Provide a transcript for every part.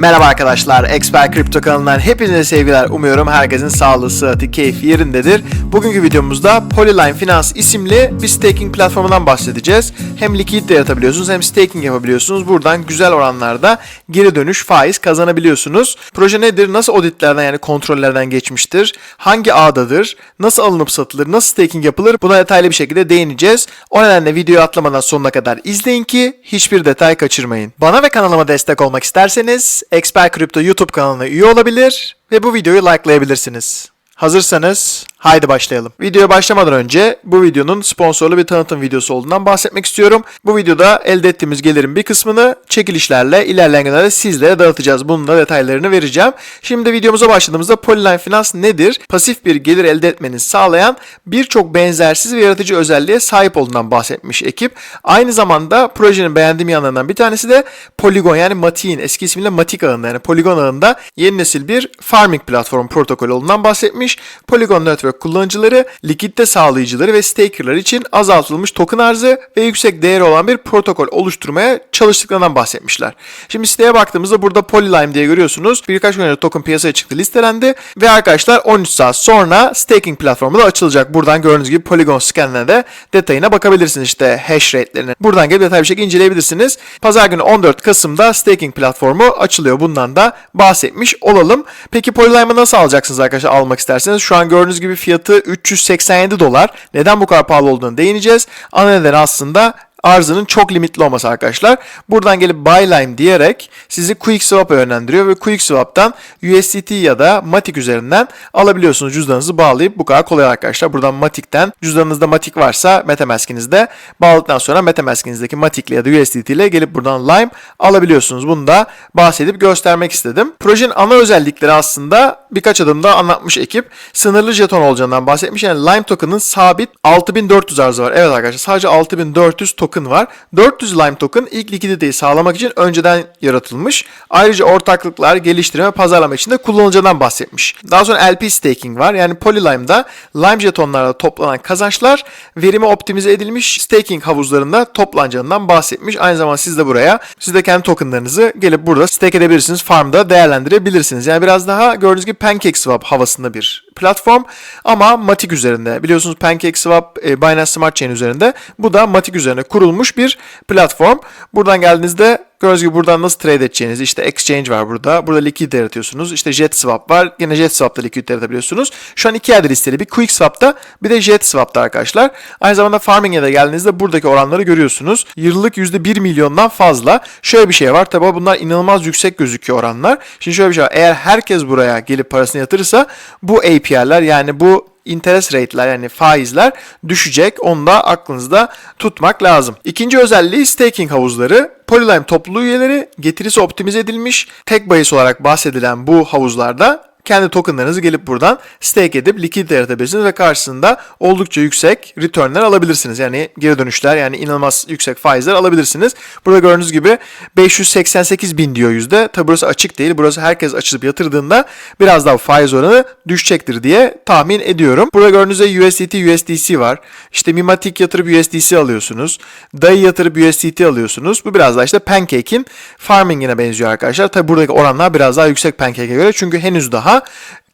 Merhaba arkadaşlar, Expert Kripto kanalından hepinize sevgiler. Umuyorum herkesin sağlığı, sıhhati, keyfi yerindedir. Bugünkü videomuzda Polyline Finance isimli bir staking platformundan bahsedeceğiz. Hem likit de yaratabiliyorsunuz hem staking yapabiliyorsunuz. Buradan güzel oranlarda geri dönüş faiz kazanabiliyorsunuz. Proje nedir? Nasıl auditlerden yani kontrollerden geçmiştir? Hangi ağdadır? Nasıl alınıp satılır? Nasıl staking yapılır? Buna detaylı bir şekilde değineceğiz. O nedenle videoyu atlamadan sonuna kadar izleyin ki hiçbir detay kaçırmayın. Bana ve kanalıma destek olmak isterseniz Expert Crypto YouTube kanalına üye olabilir ve bu videoyu likelayabilirsiniz. Hazırsanız haydi başlayalım. Videoya başlamadan önce bu videonun sponsorlu bir tanıtım videosu olduğundan bahsetmek istiyorum. Bu videoda elde ettiğimiz gelirin bir kısmını çekilişlerle ilerleyen günlerde sizlere dağıtacağız. Bunun da detaylarını vereceğim. Şimdi videomuza başladığımızda Polyline Finance nedir? Pasif bir gelir elde etmenizi sağlayan birçok benzersiz ve yaratıcı özelliğe sahip olduğundan bahsetmiş ekip. Aynı zamanda projenin beğendiğim yanlarından bir tanesi de Polygon yani Matik'in eski ismiyle Matik ağında yani Polygon ağında yeni nesil bir farming platform protokolü olduğundan bahsetmiş. Polygon Network kullanıcıları, likitte sağlayıcıları ve stakerlar için azaltılmış token arzı ve yüksek değeri olan bir protokol oluşturmaya çalıştıklarından bahsetmişler. Şimdi siteye baktığımızda burada Polylime diye görüyorsunuz. Birkaç gün önce token piyasaya çıktı, listelendi ve arkadaşlar 13 saat sonra staking platformu da açılacak. Buradan gördüğünüz gibi Polygon scanline de detayına bakabilirsiniz işte hash rate'lerine. Buradan gelip detaylı bir şekilde inceleyebilirsiniz. Pazar günü 14 Kasım'da staking platformu açılıyor. Bundan da bahsetmiş olalım. Peki Polylime'ı nasıl alacaksınız arkadaşlar almak isterseniz? Şu an gördüğünüz gibi fiyatı 387 dolar. Neden bu kadar pahalı olduğunu değineceğiz. Ana neden aslında arzının çok limitli olması arkadaşlar. Buradan gelip Byline diyerek sizi QuickSwap'a yönlendiriyor ve QuickSwap'tan USDT ya da Matic üzerinden alabiliyorsunuz. Cüzdanınızı bağlayıp bu kadar kolay arkadaşlar. Buradan Matic'ten cüzdanınızda Matic varsa MetaMask'inizde bağladıktan sonra MetaMask'inizdeki Matic'le ya da USDT ile gelip buradan Lime alabiliyorsunuz. Bunu da bahsedip göstermek istedim. Projenin ana özellikleri aslında birkaç adımda anlatmış ekip. Sınırlı jeton olacağından bahsetmiş. Yani Lime token'ın sabit 6400 arzı var. Evet arkadaşlar sadece 6400 token var. 400 Lime token ilk likiditeyi sağlamak için önceden yaratılmış. Ayrıca ortaklıklar, geliştirme pazarlama için de kullanılacağından bahsetmiş. Daha sonra LP staking var. Yani Polylime'da Lime jetonlarla toplanan kazançlar verimi optimize edilmiş staking havuzlarında toplanacağından bahsetmiş. Aynı zamanda siz de buraya siz de kendi tokenlarınızı gelip burada stake edebilirsiniz. Farmda değerlendirebilirsiniz. Yani biraz daha gördüğünüz gibi PancakeSwap havasında bir platform ama Matic üzerinde. Biliyorsunuz PancakeSwap e, Binance Smart Chain üzerinde. Bu da Matic üzerine kurulmuş bir platform. Buradan geldiğinizde Gördüğünüz gibi buradan nasıl trade edeceğinizi işte exchange var burada. Burada likit yaratıyorsunuz. İşte JetSwap var. Yine JetSwap'ta likit yaratabiliyorsunuz. Şu an iki yerde listeli. Bir QuickSwap'ta bir de JetSwap'ta arkadaşlar. Aynı zamanda Farming'e de geldiğinizde buradaki oranları görüyorsunuz. Yıllık %1 milyondan fazla. Şöyle bir şey var. Tabi bunlar inanılmaz yüksek gözüküyor oranlar. Şimdi şöyle bir şey var. Eğer herkes buraya gelip parasını yatırırsa bu APR'ler yani bu interest rate'ler yani faizler düşecek. Onu da aklınızda tutmak lazım. İkinci özelliği staking havuzları. Polyline topluluğu üyeleri getirisi optimize edilmiş. Tek bahis olarak bahsedilen bu havuzlarda kendi tokenlarınızı gelip buradan stake edip likidite yaratabilirsiniz ve karşısında oldukça yüksek returnler alabilirsiniz. Yani geri dönüşler yani inanılmaz yüksek faizler alabilirsiniz. Burada gördüğünüz gibi 588 bin diyor yüzde. Tabi burası açık değil. Burası herkes açılıp yatırdığında biraz daha faiz oranı düşecektir diye tahmin ediyorum. Burada gördüğünüz gibi USDT, USDC var. İşte Mimatic yatırıp USDC alıyorsunuz. DAI yatırıp USDT alıyorsunuz. Bu biraz daha işte Pancake'in farming'ine benziyor arkadaşlar. Tabi buradaki oranlar biraz daha yüksek Pancake'e göre. Çünkü henüz daha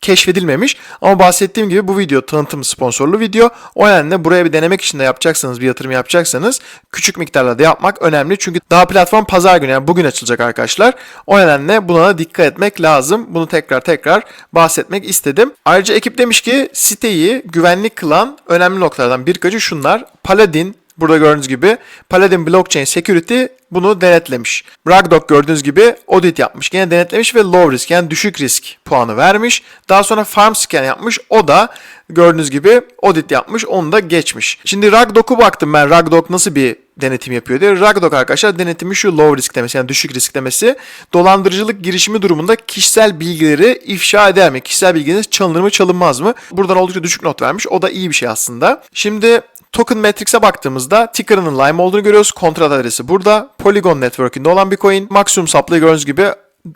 keşfedilmemiş. Ama bahsettiğim gibi bu video tanıtım sponsorlu video. O nedenle buraya bir denemek için de yapacaksanız, bir yatırım yapacaksanız küçük miktarlarda yapmak önemli. Çünkü daha platform pazar günü yani bugün açılacak arkadaşlar. O nedenle buna da dikkat etmek lazım. Bunu tekrar tekrar bahsetmek istedim. Ayrıca ekip demiş ki siteyi güvenlik kılan önemli noktalardan birkaçı şunlar. Paladin, Burada gördüğünüz gibi Paladin Blockchain Security bunu denetlemiş. Ragdoc gördüğünüz gibi audit yapmış. Gene denetlemiş ve low risk yani düşük risk puanı vermiş. Daha sonra farm scan yapmış. O da gördüğünüz gibi audit yapmış. Onu da geçmiş. Şimdi Ragdoc'u baktım ben. Ragdoc nasıl bir denetim yapıyor diye. Ragdoc arkadaşlar denetimi şu low risk demesi yani düşük risk demesi. Dolandırıcılık girişimi durumunda kişisel bilgileri ifşa eder mi? Kişisel bilginiz çalınır mı çalınmaz mı? Buradan oldukça düşük not vermiş. O da iyi bir şey aslında. Şimdi Token Matrix'e baktığımızda ticker'ının Lime olduğunu görüyoruz. Kontrat adresi burada. Polygon Network'ünde olan bir coin. Maksimum supply gördüğünüz gibi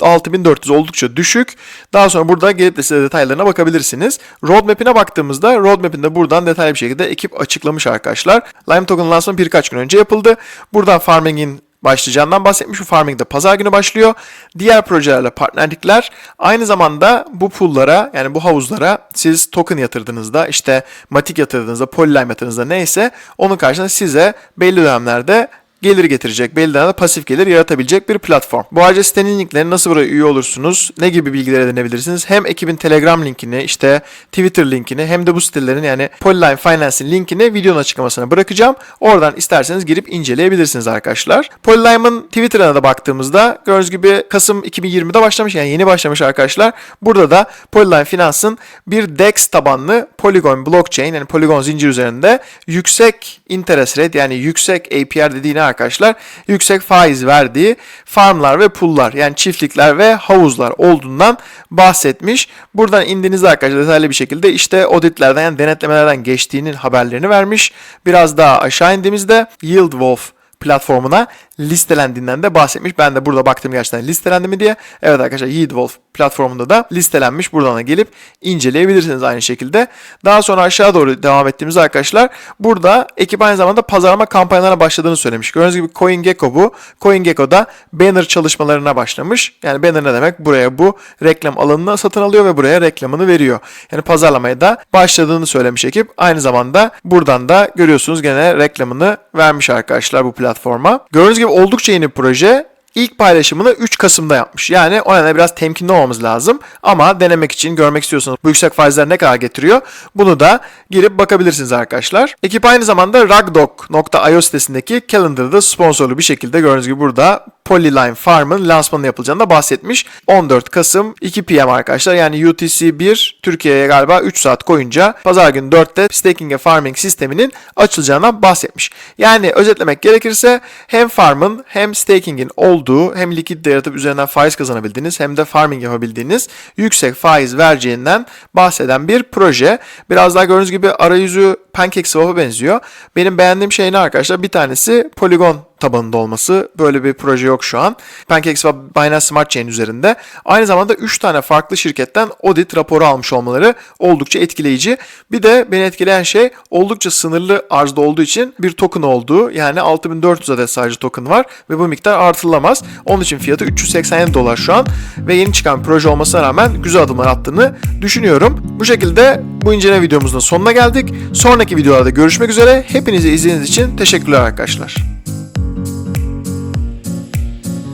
6400 oldukça düşük. Daha sonra burada gelip de size detaylarına bakabilirsiniz. Roadmap'ine baktığımızda roadmap'inde de buradan detaylı bir şekilde ekip açıklamış arkadaşlar. Lime Token lansmanı birkaç gün önce yapıldı. Buradan farming'in başlayacağından bahsetmiş. Bu farming de pazar günü başlıyor. Diğer projelerle partnerlikler aynı zamanda bu pool'lara yani bu havuzlara siz token yatırdığınızda işte matik yatırdığınızda, Polyline yatırdığınızda neyse onun karşılığında size belli dönemlerde gelir getirecek, belli dönemde pasif gelir yaratabilecek bir platform. Bu ayrıca sitenin linklerini nasıl buraya üye olursunuz, ne gibi bilgiler edinebilirsiniz? Hem ekibin Telegram linkini, işte Twitter linkini hem de bu sitelerin yani Polyline Finance'in linkini videonun açıklamasına bırakacağım. Oradan isterseniz girip inceleyebilirsiniz arkadaşlar. Polyline'ın Twitter'ına da baktığımızda gördüğünüz gibi Kasım 2020'de başlamış yani yeni başlamış arkadaşlar. Burada da Polyline Finance'ın bir DEX tabanlı Polygon blockchain yani Polygon zincir üzerinde yüksek interest rate yani yüksek APR dediğine arkadaşlar yüksek faiz verdiği farmlar ve pool'lar yani çiftlikler ve havuzlar olduğundan bahsetmiş. Buradan indiğinizde arkadaşlar detaylı bir şekilde işte auditlerden yani denetlemelerden geçtiğinin haberlerini vermiş. Biraz daha aşağı indiğimizde Yield Wolf platformuna listelendiğinden de bahsetmiş. Ben de burada baktım gerçekten listelendi mi diye. Evet arkadaşlar Yield Wolf platformunda da listelenmiş. Buradan da gelip inceleyebilirsiniz aynı şekilde. Daha sonra aşağı doğru devam ettiğimiz arkadaşlar burada ekip aynı zamanda pazarlama kampanyalarına başladığını söylemiş. Gördüğünüz gibi CoinGecko bu. CoinGecko'da banner çalışmalarına başlamış. Yani banner ne demek? Buraya bu reklam alanını satın alıyor ve buraya reklamını veriyor. Yani pazarlamaya da başladığını söylemiş ekip. Aynı zamanda buradan da görüyorsunuz gene reklamını vermiş arkadaşlar bu platforma. Gördüğünüz gibi oldukça yeni proje. İlk paylaşımını 3 Kasım'da yapmış. Yani o nedenle biraz temkinli olmamız lazım. Ama denemek için görmek istiyorsanız bu yüksek faizler ne kadar getiriyor bunu da girip bakabilirsiniz arkadaşlar. Ekip aynı zamanda ragdoc.io sitesindeki Calendar'da sponsorlu bir şekilde gördüğünüz gibi burada Polyline Farm'ın lansmanı yapılacağını da bahsetmiş. 14 Kasım 2 PM arkadaşlar yani UTC 1 Türkiye'ye galiba 3 saat koyunca pazar günü 4'te staking farming sisteminin açılacağından bahsetmiş. Yani özetlemek gerekirse hem farmın hem staking'in olduğu hem likit yaratıp üzerinden faiz kazanabildiğiniz hem de farming yapabildiğiniz yüksek faiz vereceğinden bahseden bir proje. Biraz daha gördüğünüz gibi arayüzü PancakeSwap'a benziyor. Benim beğendiğim şey ne arkadaşlar? Bir tanesi Polygon tabanında olması. Böyle bir proje yok şu an. PancakeSwap Binance Smart Chain üzerinde. Aynı zamanda 3 tane farklı şirketten audit raporu almış olmaları oldukça etkileyici. Bir de beni etkileyen şey oldukça sınırlı arzda olduğu için bir token olduğu. Yani 6400 adet sadece token var ve bu miktar artırılamaz. Onun için fiyatı 387 dolar şu an ve yeni çıkan proje olmasına rağmen güzel adımlar attığını düşünüyorum. Bu şekilde bu inceleme videomuzun sonuna geldik. Sonraki videolarda görüşmek üzere. Hepinize izlediğiniz için teşekkürler arkadaşlar.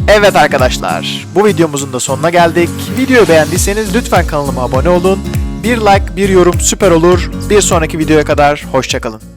Evet arkadaşlar, bu videomuzun da sonuna geldik. Videoyu beğendiyseniz lütfen kanalıma abone olun. Bir like, bir yorum süper olur. Bir sonraki videoya kadar hoşçakalın.